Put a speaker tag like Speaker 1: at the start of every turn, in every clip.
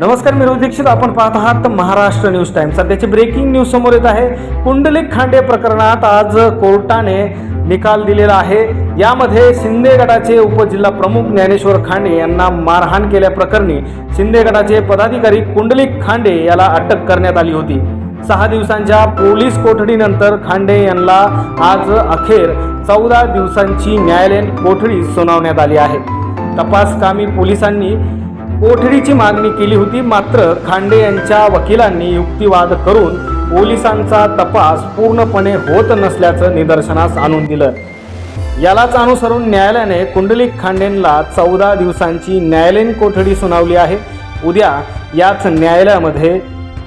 Speaker 1: नमस्कार मी रोहित दीक्षित. आपण पाहत आहात महाराष्ट्र न्यूज टाइम. सध्याची ब्रेकिंग न्यूज समोर येत आहे. पुंडलिक खांडे प्रकरणात आज कोर्टाने निकाल दिलेला आहे. यामध्ये शिंदे गटाचे उपजिल्हा प्रमुख ज्ञानेश्वर खांडे यांना मारहाण केल्याप्रकरणी शिंदे गटाचे पदाधिकारी कुंडलिक खांडे याला अटक करण्यात आली होती. सहा दिवसांच्या पोलीस कोठडीनंतर खांडे यांना आज अखेर चौदा दिवसांची न्यायालयीन कोठडी सुनावण्यात आली आहे. तपास कामी पोलिसांनी कोठडीची मागणी केली होती. मात्र खांडे यांच्या वकिलांनी युक्तिवाद करून पोलिसांचा तपास पूर्णपणे होत नसल्याचं निदर्शनास आणून दिलं. यालाच अनुसरून न्यायालयाने कुंडलिक खांडेंना चौदा दिवसांची न्यायालयीन कोठडी सुनावली आहे. उद्या याच न्यायालयामध्ये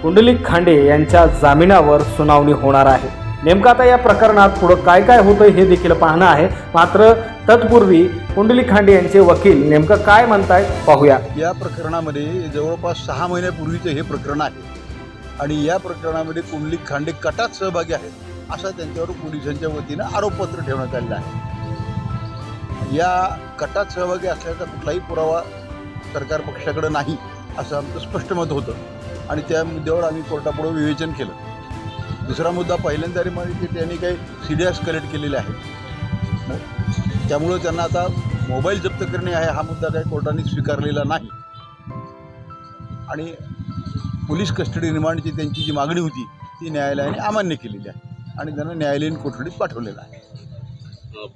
Speaker 1: कुंडलिक खांडे यांच्या जामिनावर सुनावणी होणार आहे. नेमकं आता या प्रकरणात पुढं काय काय होतं हे देखील पाहणं आहे. मात्र तत्पूर्वी कुंडली खांडे यांचे वकील नेमकं काय म्हणतायत पाहूया.
Speaker 2: या प्रकरणामध्ये जवळपास सहा महिन्यापूर्वीचं हे प्रकरण आहे. आणि या प्रकरणामध्ये कुंडलिक खांडे कटात सहभागी आहेत असा त्यांच्यावर पोलिसांच्या वतीनं आरोपपत्र ठेवण्यात आलेलं आहे. या कटात सहभागी असल्याचा कुठलाही पुरावा सरकार पक्षाकडे नाही असं आमचं स्पष्ट मत होतं. आणि त्या मुद्द्यावर आम्ही कोर्टापुढे विवेचन केलं. दुसरा मुद्दा पहिल्यांदा म्हणजे की त्यांनी काही सी डी एस कलेक्ट केलेले आहे. त्यामुळं त्यांना आता मोबाईल जप्त करणे आहे हा मुद्दा काही कोर्टाने स्वीकारलेला नाही. आणि पोलीस कस्टडी रिमांडची त्यांची जी मागणी होती ती न्यायालयाने अमान्य केलेली आहे आणि त्यांना न्यायालयीन कोठडीत पाठवलेलं आहे.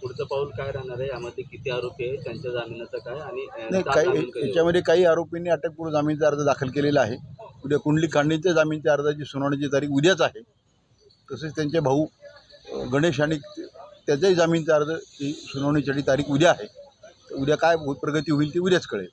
Speaker 3: पुढचं पाऊल काय राहणार आहे? यामध्ये किती आरोपी आहे त्यांच्या जामिनाचं काय? आणि
Speaker 2: नाही काही याच्यामध्ये काही आरोपींनी अटकपूर्व जामीनचा अर्ज दाखल केलेला आहे. उद्या कुंडली खांडेच्या जामीनच्या अर्जाची सुनावणीची तारीख उद्याच आहे. तसेच त्यांचे भाऊ गणेश आणि त्याच्याही जामीनचा अर्ज ही सुनावणीसाठी तारीख उद्या आहे. तर उद्या काय प्रगती होईल ती उद्याच कळेल.